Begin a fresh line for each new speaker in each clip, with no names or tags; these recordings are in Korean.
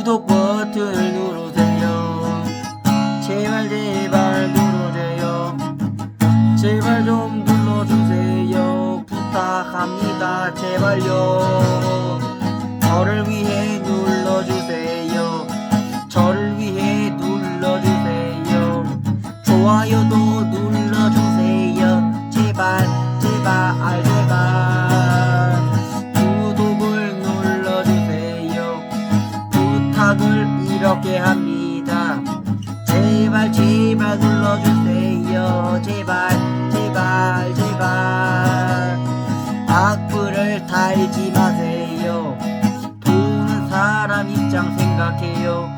구독 버튼을 누르세요. 제발 제발 누르세요. 제발 좀 눌러주세요. 부탁합니다. 제발요. 저를 위해 눌러주세요. 저를 위해 눌러주세요. 좋아요도 눌러주세요. 제발 제발 제발 이렇게 합니다. 제발 제발 눌러주세요. 제발 제발 제발. 악플을 달지 마세요. 보는 사람 입장 생각해요.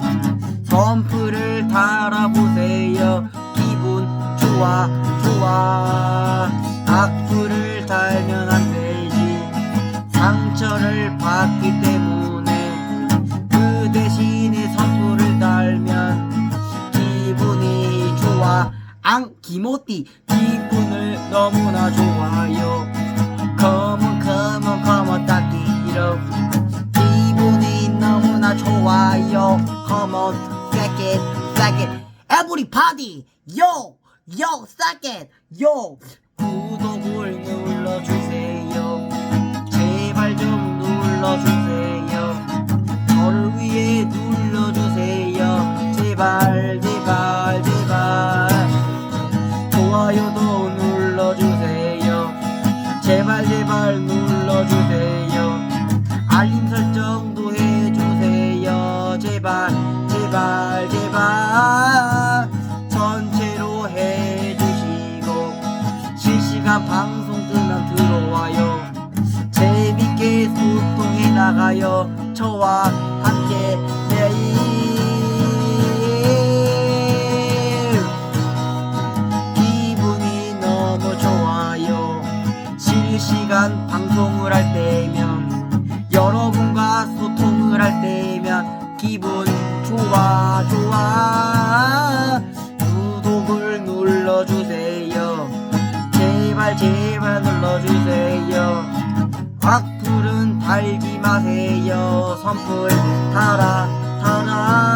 선플을 달아보세요. 기분 좋아 좋아. 악플을 달면 안 되지. 상처를 받기 때문에 앙 기모띠. 기분을 너무나 좋아요. 컴온 컴온 컴온 딱기로 기분이 너무나 좋아요. 컴온 세게 세게. 에브리바디 요요 세게 요 구독을 눌 뜨면 들어와요. 재밌게 소통해 나가요. 저와 함께 매일. 기분이 너무 좋아요. 실시간 방송을 할 때면 여러분과 소통을 할 때면 기분 제발 눌러주세요. 악플은 달지 마세요. 선플 달아 달아